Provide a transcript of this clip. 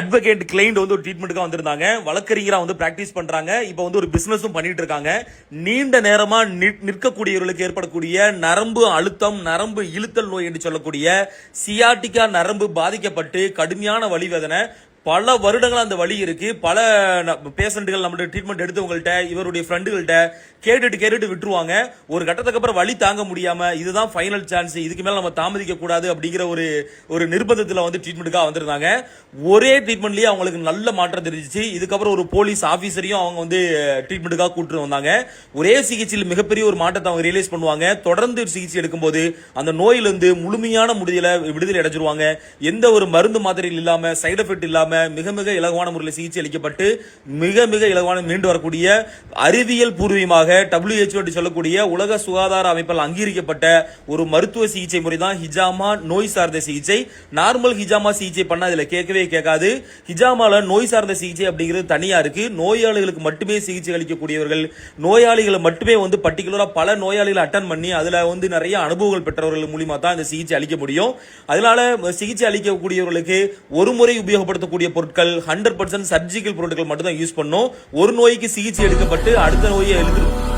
Advocate client வந்து ஒரு ட்ரீட்மெண்ட்டுக்காக வந்திருந்தாங்க. வழக்கறிஞராக வந்து ப்ராக்டிஸ் பண்ணுறாங்க இப்போ வந்து ஒரு பிஸ்னஸும் பண்ணிட்டு இருக்காங்க. நீண்ட நேரமாக நிற்- நிற்கக்கூடியவர்களுக்கு ஏற்படக்கூடிய நரம்பு அழுத்தம் நரம்பு இழுத்தல் நோய் என்று சொல்லக்கூடிய சியாட்டிக்கா நரம்பு பாதிக்கப்பட்டு கடுமையான வழிவேதனை பல வருடங்கள் அந்த வழி இருக்கு. பல பேஷண்ட்டுகள் நம்மளுடைய ட்ரீட்மெண்ட் எடுத்தவங்கள்ட்ட இவருடைய ஃப்ரெண்டுகள்கிட்ட கேட்டுட்டு கேட்டுட்டு விட்டுருவாங்க. ஒரு கட்டத்துக்கு அப்புறம் வழி தாங்க முடியாம இதுதான் ஃபைனல் சான்ஸ் இதுக்கு மேல நம்ம தாமதிக்க கூடாது அப்படிங்கிற ஒரு ஒரு நிர்பந்தத்தில் வந்து ட்ரீட்மெண்ட்டுக்காக வந்திருந்தாங்க. ஒரே ட்ரீட்மெண்ட்லயே அவங்களுக்கு நல்ல மாற்றம் தெரிஞ்சிச்சு. இதுக்கப்புறம் ஒரு போலீஸ் ஆஃபீஸரையும் அவங்க வந்து ட்ரீட்மெண்ட்டுக்காக கூட்டிட்டு வந்தாங்க. ஒரே சிகிச்சையில் மிகப்பெரிய ஒரு மாற்றத்தை அவங்க ரியலைஸ் பண்ணுவாங்க. தொடர்ந்து சிகிச்சை எடுக்கும்போது அந்த நோயிலிருந்து முழுமையான முடிதலை விடுதலை அடைஞ்சிருவாங்க. எந்த ஒரு மருந்து மாத்திரைகள் இல்லாம சைடு எஃபெக்ட் இல்லாம மிக மிக இலகுவான முறையில் சிகிச்சை அளிக்கப்பட்டு மிக மிக இலகுவான மீண்டு வரக்கூடிய அறிவியல் பூர்வீகமாக டபிள்யூஹெச்ஓ என்று சொல்லக்கூடிய உலக சுகாதார அமைப்பால் அங்கீகரிக்கப்பட்ட ஒரு மருத்துவ சிகிச்சை முறை தான் ஹிஜாமா நோய் சார்ந்த சிகிச்சை. நார்மல் ஹிஜாமா சிகிச்சை பண்ண அதில் கேட்கவே கேட்காது. ஹிஜாமால நோய் சார்ந்த சிகிச்சை அப்படிங்கிறது தனியா இருக்கு. நோயாளிகளுக்கு மட்டுமே சிகிச்சை அளிக்கக்கூடியவர்கள் நோயாளிகளை மட்டுமே வந்து பர்டிகுலரா பல நோயாளிகளை அட்டன் பண்ணி அதுல வந்து நிறைய அனுபவங்கள் பெற்றவர்கள் மூலிமா தான் இந்த சிகிச்சை அளிக்க முடியும். அதனால சிகிச்சை அளிக்கக்கூடியவர்களுக்கு ஒரு முறை உபயோகப்படுத்தக்கூடிய பொருட்கள் ஹண்ட்ரட் பர்சன்ட் சர்ஜிக்கல் பொருட்கள் மட்டும் தான் யூஸ் பண்ணும். ஒரு நோய்க்கு சிகிச்சை எடுக்கப்பட்டு அடுத்த நோயை எழுதிருக்கும்